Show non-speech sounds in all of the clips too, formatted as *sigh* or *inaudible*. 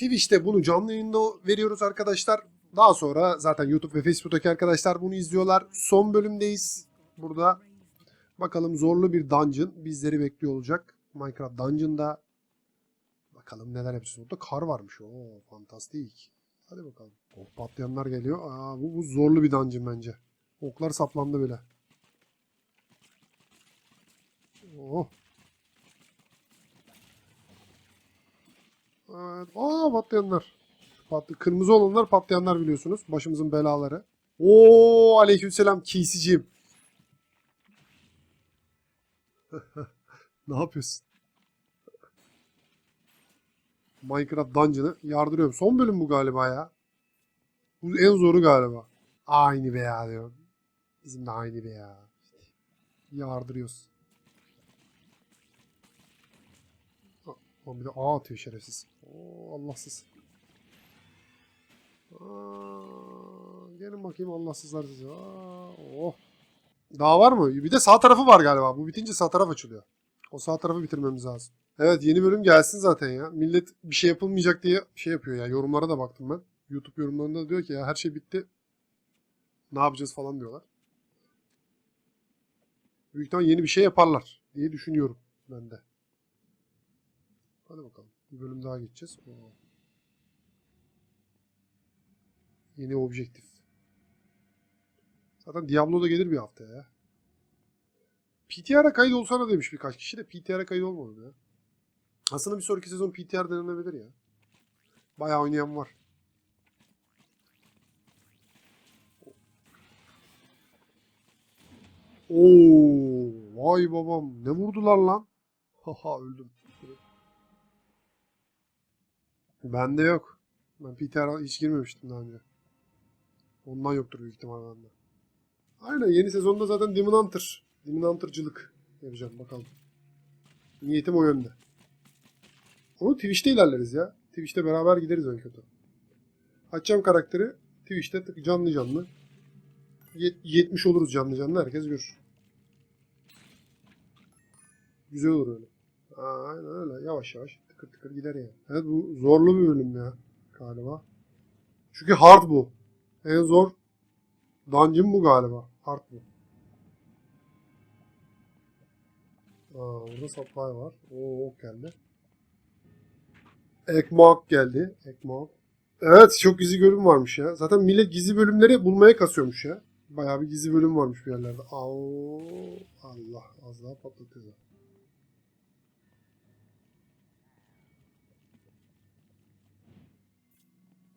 Twitch'te bunu canlı yayında veriyoruz arkadaşlar. Daha sonra zaten YouTube ve Facebook'taki arkadaşlar bunu izliyorlar. Son bölümdeyiz burada. Bakalım zorlu bir dungeon bizleri bekliyor olacak. Minecraft Dungeon'da. Bakalım neler yapacağız. Burada kar varmış. Oo fantastik. Hadi bakalım. Oh patlayanlar geliyor. Aa, bu, bu zorlu bir dungeon bence. Oklar saplandı bile. Oh. Evet. Aa patlayanlar. Patlı, kırmızı olanlar patlayanlar biliyorsunuz. Başımızın belaları. Oo aleykümselam kiysiciyim. *laughs* ne yapıyorsun? Minecraft Dungeon'ı yardırıyorum. Son bölüm bu galiba ya. Bu en zoru galiba. Aynı be ya diyor. Bizim de aynı be ya. Yardırıyoruz. Lan bir de ağ atıyor şerefsiz. Oo Allahsız. Aa, gelin bakayım Allahsızlar size. Aa, oh. Daha var mı? Bir de sağ tarafı var galiba. Bu bitince sağ taraf açılıyor. O sağ tarafı bitirmemiz lazım. Evet yeni bölüm gelsin zaten ya. Millet bir şey yapılmayacak diye şey yapıyor ya. Yorumlara da baktım ben. YouTube yorumlarında diyor ki ya her şey bitti. Ne yapacağız falan diyorlar. Büyük ihtimal yeni bir şey yaparlar diye düşünüyorum ben de. Hadi bakalım. Bir bölüm daha geçeceğiz. Oo. Yeni objektif. Zaten Diablo da gelir bir haftaya ya. Kayıt olsana demiş birkaç kişi de PTR'a kayıt olmadı ya. Aslında bir sonraki sezon PTR denenebilir ya. Bayağı oynayan var. Oo, vay babam ne vurdular lan? Haha öldüm. Bende yok. Ben PTR hiç girmemiştim daha önce. Ondan yoktur büyük ihtimal bende. Aynen yeni sezonda zaten Demon Hunter. Demon Hunter'cılık yapacağım bakalım. Niyetim o yönde. Onu Twitch'te ilerleriz ya. Twitch'te beraber gideriz en kötü. Açacağım karakteri. Twitch'te tık canlı canlı. Yet- 70 oluruz canlı canlı herkes görür. Güzel olur öyle. Aa, aynen öyle. Yavaş yavaş tıkır tıkır gider yani. Evet bu zorlu bir bölüm ya galiba. Çünkü hard bu. En zor dungeon bu galiba. Hard bu. Aa, burada supply var. Oo ok geldi. Ekmak geldi. Ekmak. Evet çok gizli bölüm varmış ya. Zaten millet gizli bölümleri bulmaya kasıyormuş ya. Bayağı bir gizli bölüm varmış bir yerlerde. Au, Allah az daha patlatıyor.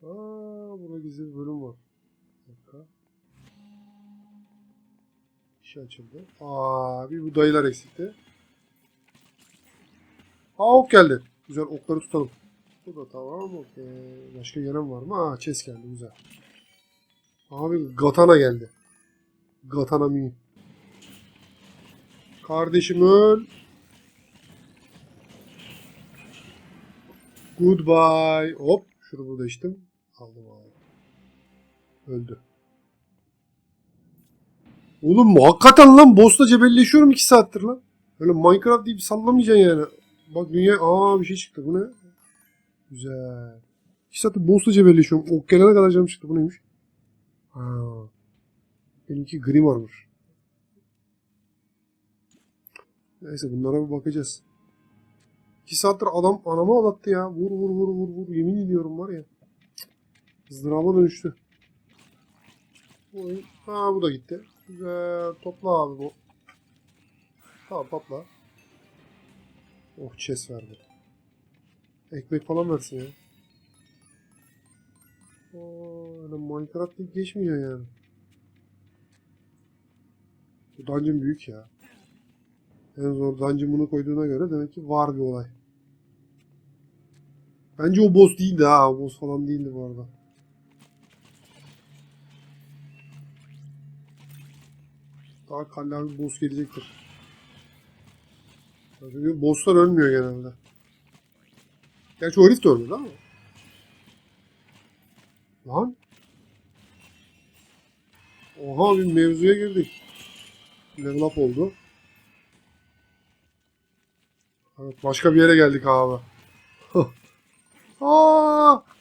Aa, burada gizli bir bölüm var. Bir dakika. İşi açıldı. Aa, bir bu dayılar eksikti. Aa ok geldi. Güzel okları tutalım. Bu da tamam okey. Başka gelen var mı? Aa chest geldi güzel. Abi Gatana geldi. Gatana mi? Kardeşim öl. Goodbye. Hop. Şunu burada içtim. Aldım abi. Öldü. Oğlum hakikaten lan boss'la cebelleşiyorum 2 saattir lan. Öyle Minecraft deyip sallamayacaksın yani. Bak dünya... Aa bir şey çıktı. Bu ne? Güzel. 2 saattir boss'la cebelleşiyorum. Ok gelene kadar canım çıktı. Bu neymiş? Ha. Benimki Grimar'mış. Neyse bunlara bir bakacağız. 2 saattir adam anamı ağlattı ya. Vur vur vur vur vur. Yemin ediyorum var ya. Izdıraba dönüştü. Bu oyun- bu da gitti. Güzel. Topla abi bu. Tamam topla. Oh chest verdi. Ekmek falan versin ya. Oo, öyle Minecraft deyip geçmiyor yani. Bu dungeon büyük ya. En zor dungeon bunu koyduğuna göre demek ki var bir olay. Bence o boss değildi ha. O boss falan değildi bu arada. Daha kallavi bir boss gelecektir. Çünkü bosslar ölmüyor genelde. Gerçi o herif de ölmedi ama. Lan. Oha bir mevzuya girdik. Level up oldu. Evet başka bir yere geldik abi. *laughs* Aa!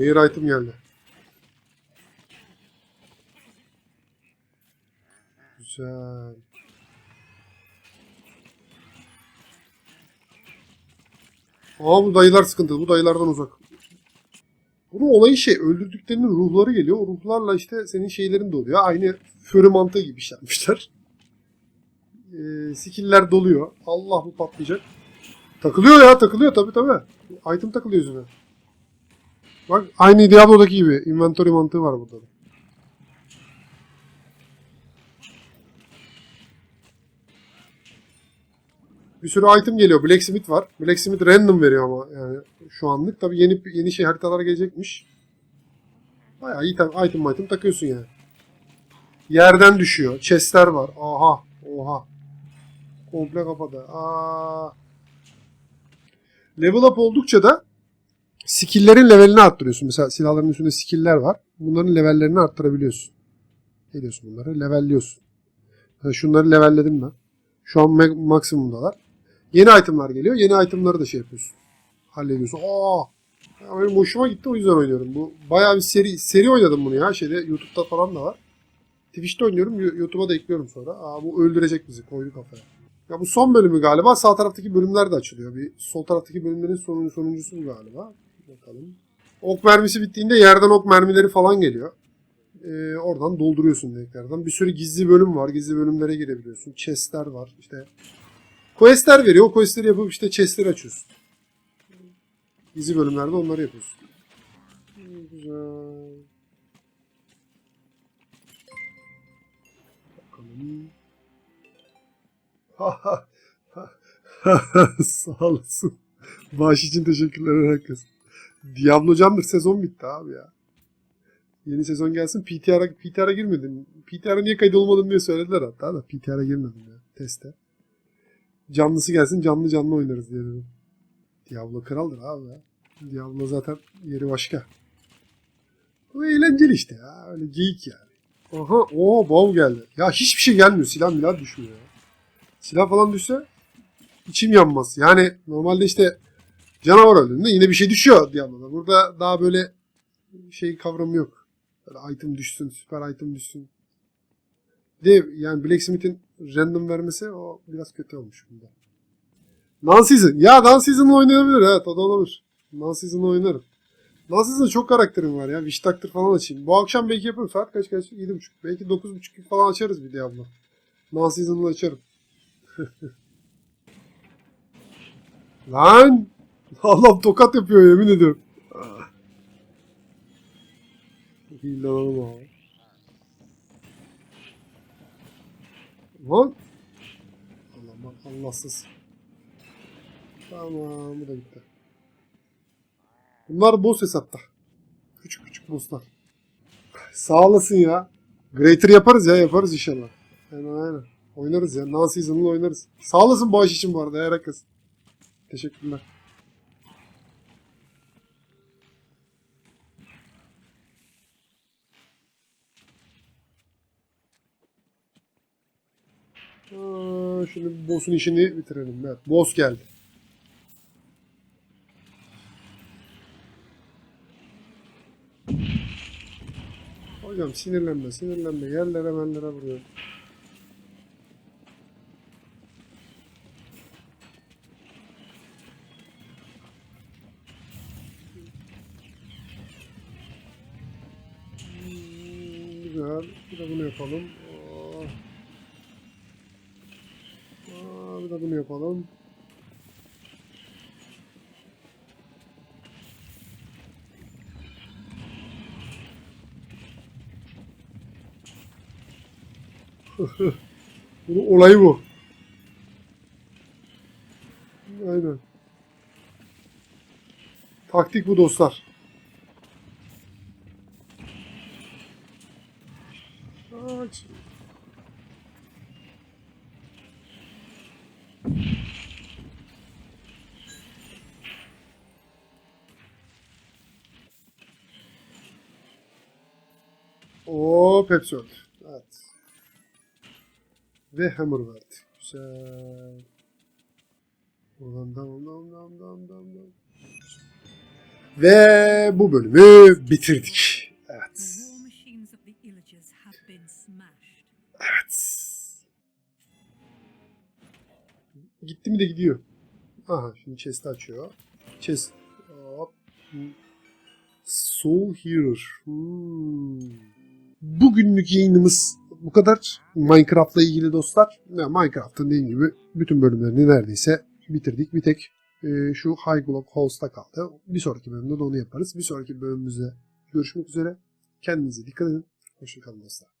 Rare item geldi. Güzel. Aa bu dayılar sıkıntılı. Bu dayılardan uzak. Bunun olayı şey öldürdüklerinin ruhları geliyor. O ruhlarla işte senin şeylerin doluyor. Aynı fırı mantığı gibi iş yapmışlar. Ee, skill'ler doluyor. Allah bu patlayacak. Takılıyor ya takılıyor tabi tabi. Item takılıyor yüzüne. Bak aynı Diablo'daki gibi inventory mantığı var burada da. Bir sürü item geliyor. Blacksmith var. Blacksmith random veriyor ama yani şu anlık. Tabi yeni yeni şey haritalar gelecekmiş. Bayağı iyi item, item item takıyorsun yani. Yerden düşüyor. Chestler var. Aha. Oha. Komple kapadı. Aa. Level up oldukça da skill'lerin levelini arttırıyorsun. Mesela silahların üstünde skill'ler var. Bunların levellerini arttırabiliyorsun. Ne diyorsun bunları? Levelliyorsun. Mesela şunları levelledim ben. Şu an ma- maksimumdalar. Yeni itemlar geliyor. Yeni itemları da şey yapıyorsun. Hallediyorsun. Aa! Ya benim hoşuma gitti o yüzden oynuyorum. Bu bayağı bir seri seri oynadım bunu ya. Şeyde YouTube'da falan da var. Twitch'te oynuyorum. Yo- YouTube'a da ekliyorum sonra. Aa bu öldürecek bizi. Koydu kafaya. Ya bu son bölümü galiba. Sağ taraftaki bölümler de açılıyor. Bir sol taraftaki bölümlerin sonuncu sonuncusu bu galiba. Bakalım. Ok mermisi bittiğinde yerden ok mermileri falan geliyor. Ee, oradan dolduruyorsun tekrardan. Bir sürü gizli bölüm var. Gizli bölümlere girebiliyorsun. Chest'ler var. İşte quest'ler veriyor. O quest'leri yapıp işte chest'leri açıyorsun. Gizli bölümlerde onları yapıyorsun. Güzel. Bakalım. *laughs* Sağ olasın. Bağış için teşekkürler herkes. Diablo Candır sezon bitti abi ya. Yeni sezon gelsin. PTR'a PTR'a girmedim. PTR'a niye kayıt olmadım diye söylediler hatta da PTR'a girmedim ya teste. Canlısı gelsin canlı canlı oynarız diye dedim. Diablo kraldır abi ya. Diablo zaten yeri başka. Bu eğlenceli işte ya. Öyle geyik yani. Aha o bow geldi. Ya hiçbir şey gelmiyor. Silah milah düşmüyor ya. Silah falan düşse içim yanmaz. Yani normalde işte canavar öldüğünde yine bir şey düşüyor Diablo'da. Burada daha böyle şey kavramı yok. Böyle item düşsün, süper item düşsün. Bir de yani Blacksmith'in random vermesi o biraz kötü olmuş bunda. Non-season. Ya non-season'la oynayabilir evet o da olabilir. Non-season'la oynarım. Non-season'da çok karakterim var ya. Wish Doctor falan açayım. Bu akşam belki yaparım. Saat kaç kaç? 7.30. Belki 9.30 falan açarız bir Diablo. Non-season'la açarım. *laughs* Lan! Allah tokat yapıyor yemin ediyorum. Hillanalım abi. Lan! Allah bak Allahsız. Tamam bu da gitti. Bunlar boss hesapta. Küçük küçük bosslar. Sağ olasın ya. Greater yaparız ya yaparız inşallah. Aynen aynen. Oynarız ya. Non-season'lı oynarız. Sağ olasın bağış için bu arada herkes. Teşekkürler. Şimdi boss'un işini bitirelim. Evet, boss geldi. Hocam sinirlenme, sinirlenme. Yerlere menlere vuruyor. Güzel. Bir de bunu yapalım. Oh. Aa, de bunu yapalım. *laughs* Bunun olayı bu. Aynen. Taktik bu dostlar. Aç. Oo Pepsi öldü. Evet. Ve hammer verdi. Güzel. Buradan devam devam devam devam devam. devam. Ve bu bölümü bitirdik. Evet. Evet. Gitti mi de gidiyor. Aha şimdi chest'i açıyor. Chest. Hop. Soul Healer. Hmm. Bugünlük yayınımız bu kadar. Minecraft'la ilgili dostlar. Ya Minecraft'ın dediğim gibi bütün bölümlerini neredeyse bitirdik. Bir tek e, şu High Block Halls'ta kaldı. Bir sonraki bölümde de onu yaparız. Bir sonraki bölümümüzde görüşmek üzere. Kendinize dikkat edin. Hoşçakalın dostlar.